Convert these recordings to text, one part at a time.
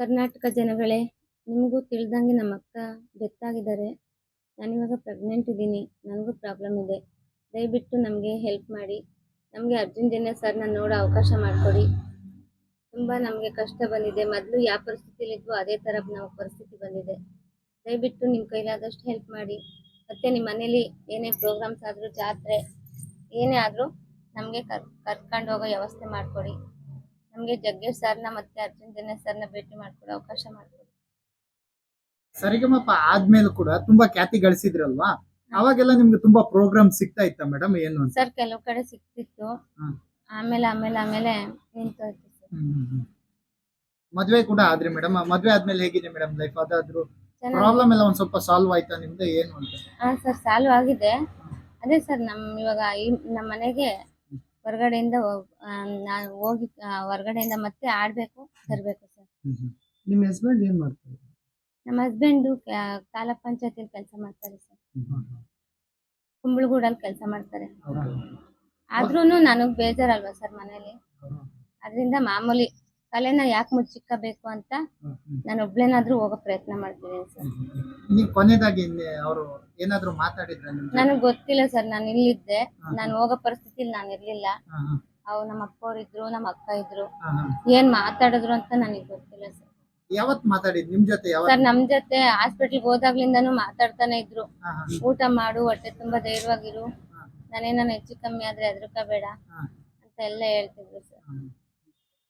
ಕರ್ನಾಟಕ ಜನಗಳೇ, ನಿಮಗೂ ತಿಳಿದಂಗೆ ನಮ್ಮ ಅಕ್ಕ ಡೆತ್ ಆಗಿದ್ದಾರೆ ನಾನಿವಾಗ ಪ್ರೆಗ್ನೆಂಟ್ ಇದ್ದೀನಿ. ನನಗೂ ಪ್ರಾಬ್ಲಮ್ ಇದೆ. ದಯವಿಟ್ಟು ನಮಗೆ ಹೆಲ್ಪ್ ಮಾಡಿ. ನಮಗೆ ಅರ್ಜುನ್ ಸರ್ ಸರ್ನ ನೋಡೋ ಅವಕಾಶ ಮಾಡಿಕೊಡಿ. ತುಂಬ ನಮಗೆ ಕಷ್ಟ ಬಂದಿದೆ. ಮೊದಲು ಯಾವ ಪರಿಸ್ಥಿತಿಲಿದ್ವೋ ಅದೇ ಥರ ನಾವು ಪರಿಸ್ಥಿತಿ ಬಂದಿದೆ. ದಯವಿಟ್ಟು ನಿಮ್ಮ ಕೈಲಾದಷ್ಟು ಹೆಲ್ಪ್ ಮಾಡಿ. ಮತ್ತು ನಿಮ್ಮ ಮನೇಲಿ ಏನೇ ಪ್ರೋಗ್ರಾಮ್ಸ್ ಆದರೂ ಜಾತ್ರೆ, ಏನೇ ಆದರೂ ನಮಗೆ ಕರ್, ಕರ್ಕೊಂಡು ಹೋಗೋ ವ್ಯವಸ್ಥೆ ಮಾಡಿಕೊಡಿ. ನಮಗೆ ಜಗ್ಗೇಶ್ ಸರ್ನ ಮತ್ತೆ ಅರ್ಜುನ್ ಸರ್ ಸರ್ನ ಭೇಟಿ ಮಾಡ್ಕೊಡೋ ಅವಕಾಶ ಮಾಡ್ಕೊಡಿ. ಸರಿಗಮಪ್ಪ ಆದ್ಮೇಲೆ ಕೂಡ ತುಂಬಾ ಖ್ಯಾತಿ ಗಳಿಸಿದ್ರಲ್ವಾ? ಅವಾಗೆಲ್ಲ ನಿಮ್ಗೆ ತುಂಬಾ ಪ್ರೋಗ್ರಾಮ್ ಸಿಗ್ತಾ ಇತ್ತ ಮೇಡಮ್ ಏನು ಸರ್ ಕೆಲವು ಕಡೆ ಸಿಕ್ತಿತ್ತು ಹ್ಮ್. ಆಮೇಲೆ ಆಮೇಲೆ ಆಮೇಲೆ ನಿಂತೋಯ್ತು ಸರ್. ಮದ್ವೆ ಕೂಡ ಆದ್ರಿ ಮೇಡಮ್ ಮದ್ವೆ ಆದ್ಮೇಲೆ ಹೇಗಿದೆ ಮೇಡಮ್ ಲೈಫ್ ಅದಾದ್ರು ಚೆನ್ನಾಗಿ ಪ್ರಾಬ್ಲಮ್ ಎಲ್ಲ ಒಂದ್ ಸ್ವಲ್ಪ ಸಾಲ್ವ್ ಆಯ್ತಾ ನಿಮ್ದು ಏನು ಅಂತ? ಹಾ ಸರ್ ಸಾಲ್ವ್ ಆಗಿದೆ. ಅದೇ ಸರ್ ನಮ್ ಇವಾಗ ಈ ಮನೆಗೆ ಹೊರಗಡೆಯಿಂದ ನಾನು ಹೋಗಿ ಹೊರಗಡೆಯಿಂದ ಮತ್ತೆ ಆಡಬೇಕು ತರಬೇಕು ಸರ್. ನಿಮ್ ಹಸ್ಬೆಂಡ್ ಏನ್ ಮಾಡ್ತಾರೆ? ನಮ್ಮ ಹಸ್ಬೆಂಡ್ ತಾಲೂಕ್ ಪಂಚಾಯತಿಲಿ ಕೆಲಸ ಮಾಡ್ತಾರೆ ಸರ್. ಕುಂಬಳಗೂಡಲ್ಲಿ ಕೆಲಸ ಮಾಡ್ತಾರೆ. ಆದ್ರೂ ನನಗೆ ಬೇಜಾರಲ್ವಾ ಸರ್ ಮನೇಲಿ? ಅದರಿಂದ ಮಾಮೂಲಿ ಕಲೆನ ಯಾಕೆ ಮುಚ್ಚಿಕ್ಕಬೇಕು ಅಂತ ನಾನು ಒಬ್ಳೇನಾದ್ರೂ ಹೋಗೋ ಪ್ರಯತ್ನ ಮಾಡ್ತೀನಿ ಸರ್ ನೀವ್ ಕೊನೆದಾಗಿ ಅವರು ಏನಾದ್ರು ಮಾತಾಡಿದ್ರ ನಿಮ್ ನನಗೆ ಗೊತ್ತಿಲ್ಲ ಸರ್ ನಾನು ಇಲ್ಲಿದ್ದೆ. ನಾನು ಹೋಗೋ ಪರಿಸ್ಥಿತಿಲಿ ನಾನು ಇರ್ಲಿಲ್ಲ. ಅವ್ರು ಅವು ನಮ್ಮ ಅಪ್ಪವ್ರು ಇದ್ರು ನಮ್ಮ ಅಕ್ಕ ಇದ್ರು. ಏನ್ ಮಾತಾಡಿದ್ರು ಅಂತ ನನಗೆ ಗೊತ್ತಿಲ್ಲ ಸರ್. ಯಾವತ್ ಮಾತಾಡಿದ್? ನಿಮ್ ಜೊತೆ ಯಾವತ್? ಸರ್ ನಮ್ ಜೊತೆ ಹಾಸ್ಪಿಟಲ್ ಹೋದಾಗ್ಲಿಂದಾನು ಮಾತಾಡ್ತಾನೆ ಇದ್ರು. ಊಟ ಮಾಡು ಹೊಟ್ಟೆ ತುಂಬಾ ಧೈರ್ಯವಾಗಿರು. ನಾನೇನ ನಾನೇನಾನ ಹೆಚ್ಚು ಕಮ್ಮಿ ಆದ್ರೆ ಹೆದರ್ಕೋಬೇಡ ಬೇಡ ಅಂತ ಎಲ್ಲ ಹೇಳ್ತಿದ್ರು ಸರ್.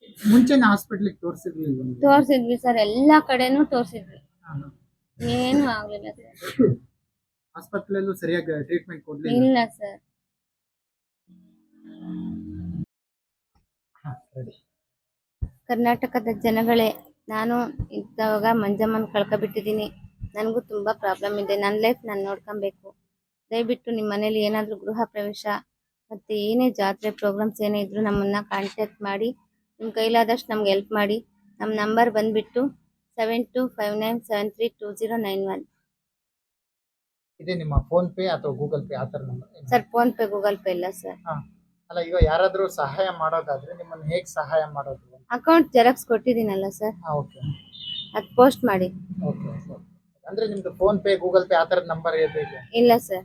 ಹಾ. ಮುಂಚೆನೆ ಹಾಸ್ಪಿಟ್ಲಿಗೆ ತೋರಿಸಿದ್ವಿ ತೋರ್ಸಿದ್ವಿ ಸರ್ ಎಲ್ಲಾ ಕಡೆನೂ ತೋರಿಸಿದ್ವಿ. ಏನು ಆಗ್ಲಿಲ್ಲ ಸರ್ ಹಾಸ್ಪಿಟ್ಲಲ್ಲೂ ಸರಿಯಾಗಿ ಟ್ರೀಟ್ಮೆಂಟ್ ಕೊಡ್ಲಿಲ್ಲ? ಇಲ್ಲ ಸರ್. ಕರ್ನಾಟಕದ ಜನಗಳೇ ನಾನು ಇದ್ದಾಗ ಮಂಜಮ್ಮನ ಕಳ್ಕೊಬಿಟ್ಟಿದ್ದೀನಿ. ನನಗೂ ತುಂಬ ಪ್ರಾಬ್ಲಮ್ ಇದೆ. ನನ್ನ ಲೈಫ್ ನಾನು ನೋಡ್ಕೊಬೇಕು. ದಯವಿಟ್ಟು ನಿಮ್ಮ ಮನೇಲಿ ಏನಾದರೂ ಗೃಹ ಪ್ರವೇಶ ಮತ್ತು ಏನೇ ಜಾತ್ರೆ ಪ್ರೋಗ್ರಾಮ್ಸ್ ಏನೇ ಇದ್ರೂ ನಮ್ಮನ್ನು ಕಾಂಟ್ಯಾಕ್ಟ್ ಮಾಡಿ ನಿಮ್ಮ ಕೈಲಾದಷ್ಟು ನಮ್ಗೆ ಹೆಲ್ಪ್ ಮಾಡಿ. ನಮ್ಮ ನಂಬರ್ ಬಂದ್ಬಿಟ್ಟು seven two five nine seven three two zero nine one ಇದೆ ನಿಮ್ಮ ಫೋನ್ ಪೇ ಅಥವಾ ಗೂಗಲ್ ಪೇ ಆತರ number sir PhonePe Google Pay ಇಲ್ಲ ಸರ್ ಅಲ್ಲ ಈಗ ಯಾರಾದರೂ ಸಹಾಯ ಮಾಡೋದಾದ್ರೆ ನಿಮ್ಮನ್ನ ಹೇಗೆ ಸಹಾಯ ಮಾಡೋದು? ಅಕೌಂಟ್ ಜೆರಾಕ್ಸ್ ಕೊಟ್ಟಿದ್ದೀನಲ್ಲ ಸರ್ ಓಕೆ ಅದು ಪೋಸ್ಟ್ ಮಾಡಿ. ಓಕೆ ಅಂದ್ರೆ ನಿಮ್ದು ಫೋನ್ ಪೇ ಗೂಗಲ್ ಪೇ ಆ ಥರದ ನಂಬರ್ ಇದೆ ಇಲ್ಲ sir